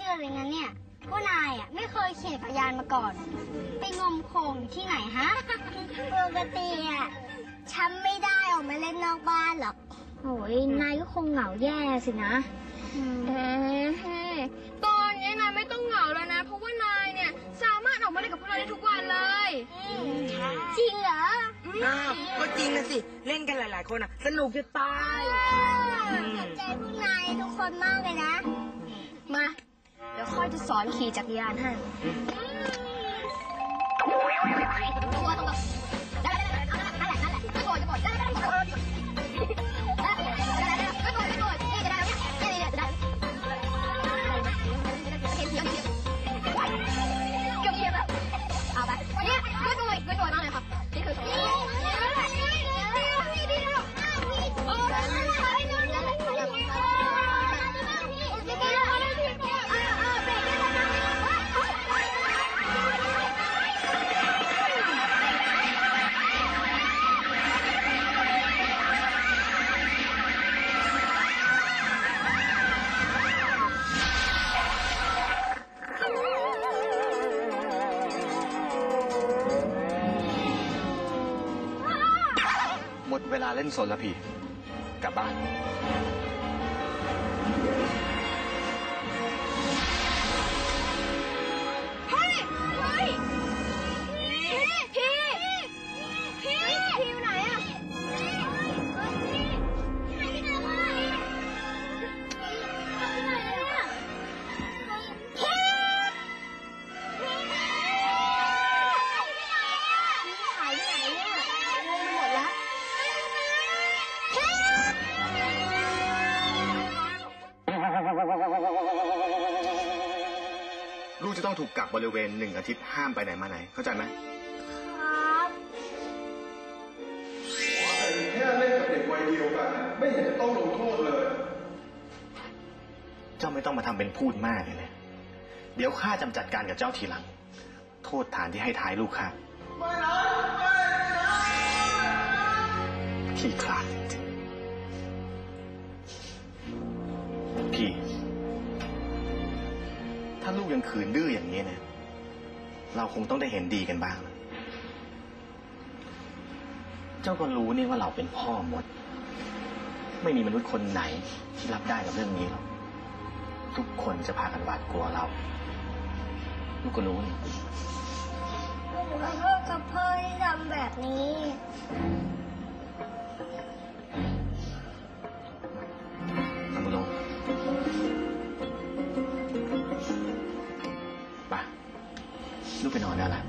เชื่อเลยงั้นเนี่ยว่านายอะไม่เคยขี่จักรยานมาก่อน ไปงมโคลงอยู่ที่ไหนฮะ ปกติอะฉันไม่ได้ออกมาเล่นนอกบ้านหรอกโอ้ยนายก็คงเหงาแย่สินะเอ๊ะตอนนี้นายไม่ต้องเหงาแล้วนะ เพราะว่านายเนี่ยสามารถออกมาเล่นกับพวกเราได้ทุกวันเลยจริงเหรออ้าวก็จริงนะสิ เล่นกันหลาย ๆ คนอะ สนุกจะตายขอบใจพวกนายทุกคนมากเลยนะ สอนขี่จักรยานให้ เวลาเล่นสนละพี่ กลับบ้าน ลูกจะต้องถูกกักบริเวณหนึ่งอาทิตย์ห้ามไปไหนมาไหน เข้าใจไหมครับแค่เล่นกับเด็กวัยเดียวกัน ไม่เห็นจะต้องลงโทษเลย เจ้าไม่ต้องมาทำเป็นพูดมากเลยนะเดี๋ยวข้าจำจัดการกับเจ้าทีหลัง โทษฐานที่ให้ท้ายลูกข้าขี้ขลาด พี่ถ้าลูกยังขืนดื้ออย่างนี้นะ เราคงต้องได้เห็นดีกันบ้างนะเจ้าก็รู้นี่ว่าเราเป็นพ่อมด ไม่มีมนุษย์คนไหนที่รับได้กับเรื่องนี้หรอก ทุกคนจะพากันหวาดกลัวเรา ลูกก็รู้นี่ขอโทษกับพ่อที่ทำแบบนี้ เปลูกไปนอนได้แล้ว